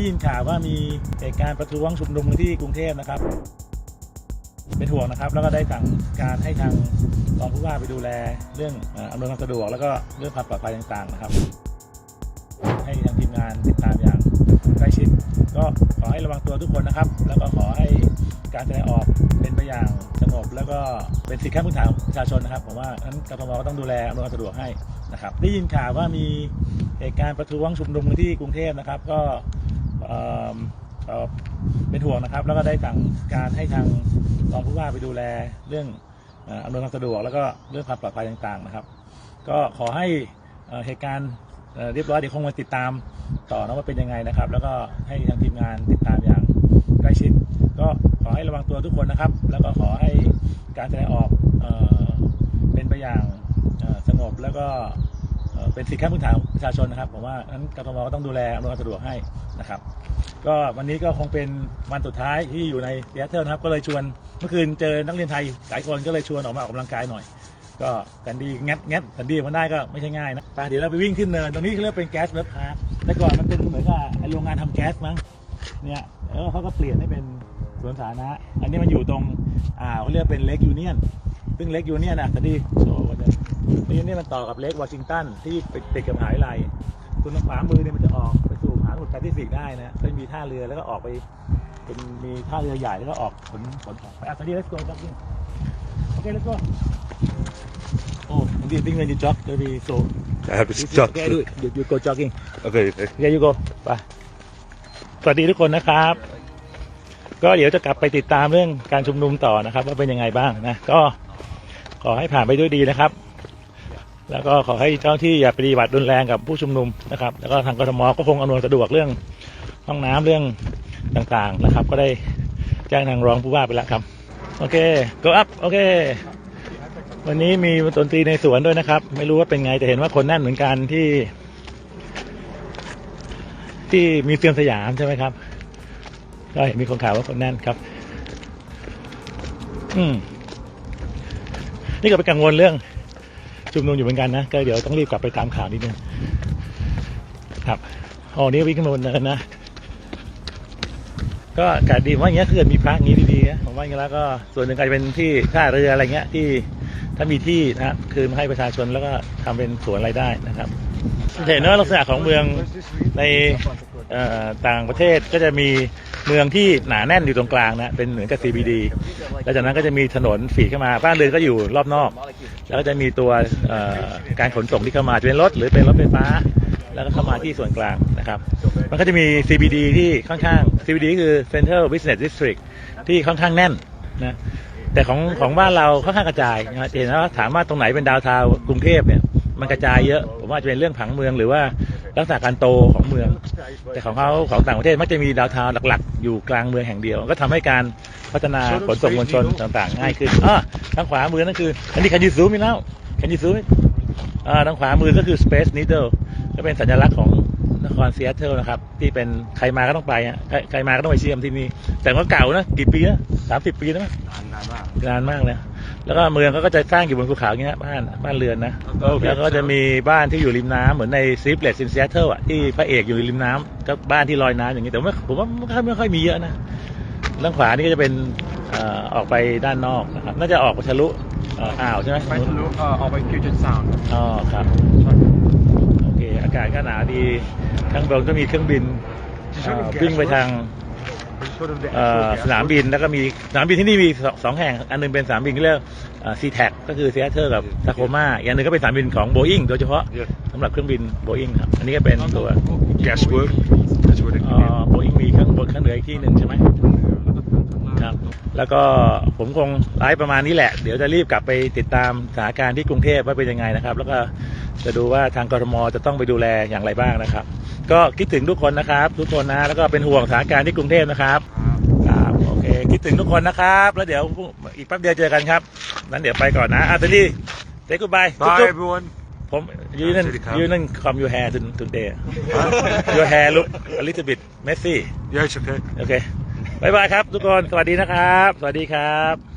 ได้ยินข่าวว่ามีเหตุการณ์ประท้วงชุมนุมที่กรุงเทพนะครับ เป็นห่วงนะครับ แล้วก็ได้สั่งการให้ทางรองผู้ว่าไปดูแลเรื่องอำนวยความสะดวก แล้วก็เรื่องความปลอดภัยต่างๆ นะครับ ให้ทางทีมงานติดตามอย่างใกล้ชิด ก็ขอให้ระวังตัวทุกคนนะครับ แล้วก็ขอให้การแสดงออกเป็นไปอย่างสงบ แล้วก็เป็นสิทธิขั้นพื้นฐานของประชาชนนะครับผมว่านั้นกทมก็ต้องดูแลอำนวยความสะดวกให้นะครับ ได้ยินข่าวว่ามีเหตุการณ์ประท้วงชุมนุมที่กรุงเทพนะครับ ก็ เอ่อเป็นห่วงนะครับ แล้วก็ได้สั่งการให้ทางรองผู้ว่าไปดูแลเรื่องอำนวยความสะดวกแล้วก็เรื่องความปลอดภัยต่างๆนะครับ ก็ขอให้เหตุการณ์เรียบร้อยเดี๋ยวคงมาติดตามต่อนะว่าเป็นยังไงนะครับ แล้วก็ให้ทางทีมงานติดตามอย่างใกล้ชิด ก็ขอให้ระวังตัวทุกคนนะครับ แล้วก็ขอให้การแสดงออกเออเป็นไปอย่างสงบแล้วก็ เป็นสิทธิขั้นพื้นฐานของประชาชนนะครับผมว่านั้นกทมก็ต้องดูแลอำนวยความสะดวกให้นะครับ ก็วันนี้ก็คงเป็นวันสุดท้ายที่อยู่ในเซียเทิลนะครับก็เลยชวนเมื่อคืนเจอนักเรียนไทยหลายคนก็เลยชวนออกมาออกกำลังกายหน่อย ก็กันดีงัดงัดกันดีมันได้ก็ไม่ใช่ง่ายนะไปเดี๋ยวเราไปวิ่งขึ้นเนินตรงนี้เขาเรียกเป็นแก๊สเว็บพาร์คแต่ก่อนมันเป็นเหมือนกับโรงงานทำแก๊สมั้งเนี่ยแล้วเขาก็เปลี่ยนให้เป็นสวนสาธารณะอันนี้มันอยู่ตรงอ่าเขาเรียกเป็นเลกยูเนียนซึ่งเลกยูเนียนอะกันดีโชว์กันเลยเลกยูเนียนมันต่อกับเลกวอชิงตันที่ไปติดกับมหาวิทยาลัยส่วนทางขวามือเนี่ยมันจะออกไปสู่มหาสมุทรแปซิฟิกได้นะเป็นมีท่าเรือแล้วก็ออกไป เป็นมีท่าเรือใหญ่แล้วก็ออกขนขนของไปอะตอนนี้ let's go ครับพี่โอเค let's go Oh, do you think when you jog, there will be so? I have to jog. Okay, do it. You, you go jogging. Okay, yeah you go. ไปสวัสดีทุกคนนะครับ ก็เดี๋ยวจะกลับไปติดตามเรื่องการชุมนุมต่อนะครับ ว่าเป็นยังไงบ้างนะ ก็ขอให้ผ่านไปด้วยดีนะครับ แล้วก็ขอให้เจ้าที่อย่าปฏิบัติรุนแรงกับผู้ชุมนุมนะครับ แล้วก็ทางกรทมก็คงอำนวยสะดวกเรื่องห้องน้ำเรื่องต่างๆนะครับ ก็ได้แจ้งทางรองผู้ว่าไปแล้วครับ โอเค go up โอเค วันนี้มีดนตรีในสวนด้วยนะครับ ไม่รู้ว่าเป็นไงแต่เห็นว่าคนแน่นเหมือนกันที่ ที่มีเซียมสยามใช่ไหมครับ ก็เห็นมีคนข่าวว่าคนแน่นครับ อืมนี่ก็ไปนกังวลเรื่อง ชุมนุมอยู่เหมือนกันนะ ก็เดี๋ยวต้องรีบกลับไปตามข่าวนิดนึงครับอ๋อนี่วิ่งขึ้นมาบนเนินนะ ก็อากาศดีว่าอย่างเงี้ยคือมีพระอย่างงี้ดีๆนะผมว่าอย่างเงี้ยแล้วก็ส่วนหนึ่งก็จะเป็นที่ท่าเรืออะไรเงี้ยที่ ถ้ามีที่นะคือให้ประชาชนแล้วก็ทำเป็นสวนอะไรได้นะครับเห็นว่าลักษณะของเมืองในต่างประเทศก็จะมีเมืองที่หนาแน่นอยู่ตรงกลางนะเป็นเหมือนกับ CBD แล้วจากนั้นก็จะมีถนนฝีเข้ามาบ้านเรือนก็อยู่รอบนอก แล้วก็จะมีตัวการขนส่งที่เข้ามาจะเป็นรถหรือเป็นรถไฟฟ้า แล้วก็เข้ามาที่ส่วนกลางนะครับ มันก็จะมี CBD ที่ค่อนข้าง CBD คือ Central Business District ที่ค่อนข้างแน่นนะ แต่ของของบ้านเราค่อนข้างกระจายนะเห็นว่าถามว่าตรงไหนเป็นดาวเทาวกรุงเทพเนี่ยมันกระจายเยอะ ผมว่าจะเป็นเรื่องผังเมืองหรือว่าลักษณะการโตของเมือง แต่ของเขาของต่างประเทศมักจะมีดาวเทาวหลักๆ อยู่กลางเมืองแห่งเดียว ก็ทำให้การพัฒนาขนส่งมวลชนต่าง ๆ ง่ายขึ้นอ่าทางขวามือนั่นคือ อันนี้ can you zoom in now can you zoom in อ่าทางขวามือก็คือ Space Needle ก็เป็นสัญลักษณ์ของ นครซีแอตเทิลนะครับ ที่เป็นใครมาก็ต้องไปอะใครใครมาก็ต้องไปเชียมที่นี่ แต่ก็เก่านะกี่ปีนะสามสิบปีแล้วมั้ยนานมากเลยแล้วก็เมืองก็จะสร้างอยู่บนภูเขาอย่างเงี้ยบ้านบ้านเรือนนะแล้วก็จะมีบ้านที่อยู่ริมน้ำเหมือนในซีฟเลสซินเซียเทิลอะที่พระเอกอยู่ริมน้ำก็บ้านที่ลอยน้ำอย่างงี้แต่ว่าผมว่าไม่ค่อยไม่ค่อยมีเยอะนะด้านขวานี่ก็จะเป็นเอ่อออกไปด้านนอกนะครับน่าจะออกไปทะลุเอ่ออ่าวใช่ไหมไปทะลุเอ่อออกไป Puget Sound อ๋อครับโอเคอากาศก็หนาวดีข้างบนก็มีเครื่องบินเอ่อวิ่งไปทาง sort of the เอ่อ actual สนามบินแล้วก็มีสนามบินที่นี่มีสองสองแห่ง อันหนึงเป็นสนามบินที่เรียกซีแท็กก็คือซีแอตเทิลกับทาโคมาอีกอันหนึงก็เป็นสนามบินของโบอิงโดยเฉพาะ Yeah. สำหรับเครื่องบินโบอิงครับ อันนี้ก็เป็นตัว Gas work. That's what it โบอิงมีเครื่องบนเครื่องเหนืออีกที่หนึ่งใช่ไหม ครับ แล้วก็ผมคงไลฟ์ประมาณนี้แหละ เดี๋ยวจะรีบกลับไปติดตามสถานการณ์ที่กรุงเทพว่าเป็นยังไงนะครับ แล้วก็จะดูว่าทางกรทมจะต้องไปดูแลอย่างไรบ้างนะครับ ก็คิดถึงทุกคนนะครับ ทุกคนนะ แล้วก็เป็นห่วงสถานการณ์ที่กรุงเทพนะครับครับโอเคคิดถึงทุกคนนะครับ แล้วเดี๋ยวอีกแป๊บเดียวเจอกันครับนั้นเดี๋ยวไปก่อนนะอาร์เตอรี่เซ็กกูบาย Bye, everyone. ผมยืนนั่นสวัสดีครับยืนนั่น come your hair to today your hair look a little bit messy Yeah, it's okay. โอเค บายบายครับทุกคน สวัสดีนะครับ สวัสดีครับ